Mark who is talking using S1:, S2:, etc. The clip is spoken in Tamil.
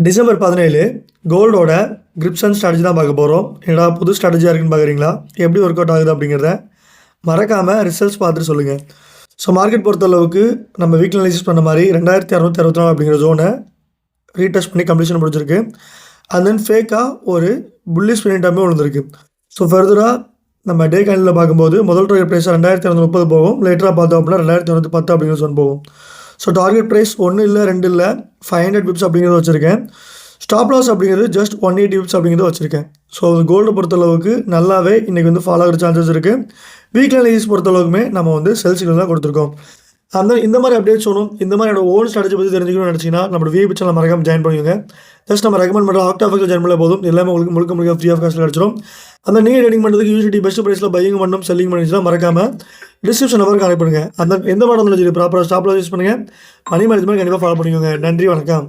S1: டிசம்பர் பதினேழு கோல்டோட கிரிப்ஸ் அண்ட் ஸ்ட்ராட்டஜி தான் பார்க்க போகிறோம் என்னடா புது ஸ்ட்ராட்டஜியாக இருக்குன்னு பார்க்குறீங்களா எப்படி ஒர்க் அவுட் ஆகுது அப்படிங்கிறத மறக்காமல் ரிசல்ட்ஸ் பார்த்துட்டு சொல்லுங்கள் ஸோ மார்க்கெட் பொறுத்தளவுக்கு நம்ம வீக்லி அனலைசிஸ் பண்ண மாதிரி ரெண்டாயிரத்தி அறுநூத்தி அறுபத்தி நாலு அப்படிங்கிற ஜோனை ரீடெஸ்ட் பண்ணி கம்ப்ளீஷன் முடிஞ்சிருக்கு அண்ட் தென் ஃபேக்காக ஒரு புல்லிஷ் பண்ணிட்டாமே விழுந்திருக்கு ஸோ ஃபர்தராக நம்ம டே கேண்டில் பார்க்கும்போது முதல் டார்கெட் ப்ரைஸ் ரெண்டாயிரத்தி இரநூத்தி முப்பது போகும். லேட்டராக பார்த்தோம் அப்படின்னா ரெண்டாயிரத்தி இரநூத்தி பத்து அப்படிங்கிற ஜோன் போகும். ஸோ டார்கெட் ப்ரைஸ் ஒன்று இல்லை ரெண்டு இல்லை ஃபைவ் ஹண்ட்ரட் பிப்ஸ் அப்படிங்கிறது வச்சுருக்கேன். ஸ்டாப் லாஸ் அப்படிங்கிறது ஜஸ்ட் ஒன் எயிட்டி பிப்ஸ் அப்படிங்கிறது வச்சுருக்கேன். ஸோ கோல்டு பொறுத்தளவுக்கு நல்லாவே இன்றைக்கி வந்து ஃபாலோ ஆகிற சான்சஸ் இருக்குது வீக்லி அனலிசிஸ் பொறுத்தளவுக்குமே நம்ம வந்து செல்ஸுகள் தான் கொடுத்துருக்கோம். அந்த இந்த மாதிரி அப்டேட்ஸ் வேணும் இந்த மாதிரி என்னோட ஓன் ஸ்ட்ராட்டஜி பற்றி தெரிஞ்சுக்கணும்னு நினச்சிங்கன்னா நம்ம விஐபி சேனல் மறக்காம ஜாயின் பண்ணுவீங்க ஜஸ்ட் நம்ம ரெக்கமெண்ட் பண்ணுற ஆக்டாஃபில் ஜாயின் பண்ண போதும். எல்லாமே உங்களுக்கு முழுக்க முழுக்க ஃப்ரீ ஆஃப் காஸ்ட்டில் கிடச்சிரும். அந்த நீங்கள் ட்ரேடிங் பண்ணுறதுக்கு யூசிட்டி பெஸ்ட் ப்ரைஸில் பையிங் பண்ணணும் செல்லிங் பண்ணிச்சுன்னா மறக்காமல் டிஸ்கிரிப்ஷன் நம்பருக்கு கனெக்ட் பண்ணுங்கள் அந்த எந்த மாடல் இருந்தாலும் சரி ப்ராப்பராக ஸ்டாப்ல யூஸ் பண்ணுங்கள் மணி மேனேஜ்மெண்ட் கண்டிப்பாக ஃபாலோ பண்ணிக்கோங்க. நன்றி வணக்கம்.